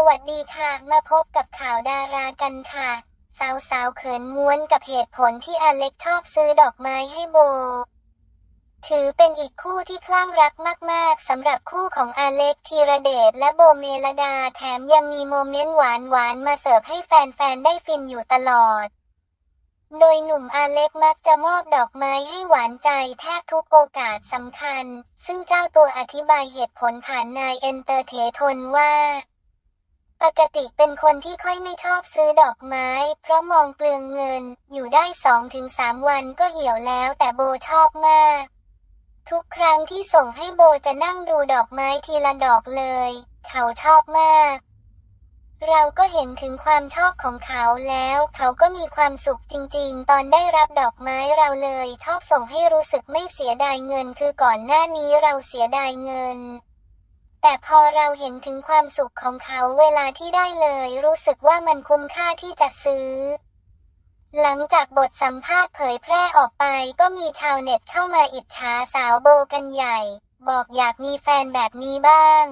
สวัสดีค่ะ มาพบกับข่าวดารากันค่ะสาวสาวๆเขินม้วนกับเหตุผลที่อเล็กชอบซื้อดอกไม้ให้โบ ถือเป็นอีกคู่ที่คลั่งรักมากๆสำหรับคู่ของอเล็กธีระเดชและโบเมลดาแถมยังมีโมเมนต์หวานๆมาเสิร์ฟให้แฟนๆ ได้ฟินอยู่ตลอด โดยหนุ่มอาเล็กมักจะมอบดอกไม้ให้หวานใจแทบทุกโอกาสสำคัญ ซึ่งเจ้าตัวอธิบายเหตุผลผ่านนายเอนเตอร์เททนว่า ปกติเป็นคนที่ค่อยไม่ชอบซื้อดอกไม้ เพราะมองเปลืองเงิน อยู่ได้สองถึงสามวันก็เหี่ยวแล้วแต่โบชอบมาก ทุกครั้งที่ส่งให้โบจะนั่งดูดอกไม้ทีละดอกเลย เขาชอบมาก เราก็เห็นถึงความชอบของเขาแล้ว เขาก็มีความสุขจริง ๆ ตอนได้รับดอกไม้เราเลย ชอบส่งให้รู้สึกไม่เสียดายเงิน คือก่อนหน้านี้เราเสียดายเงิน แต่พอเราเห็นถึงความสุขของเขาเวลาที่ได้เลย รู้สึกว่ามันคุ้มค่าที่จะซื้อ หลังจากบทสัมภาษณ์เผยแพร่ออกไปก็มีชาวเน็ตเข้ามาอิจฉาสาวโบกันใหญ่ บอกอยากมีแฟนแบบนี้บ้าง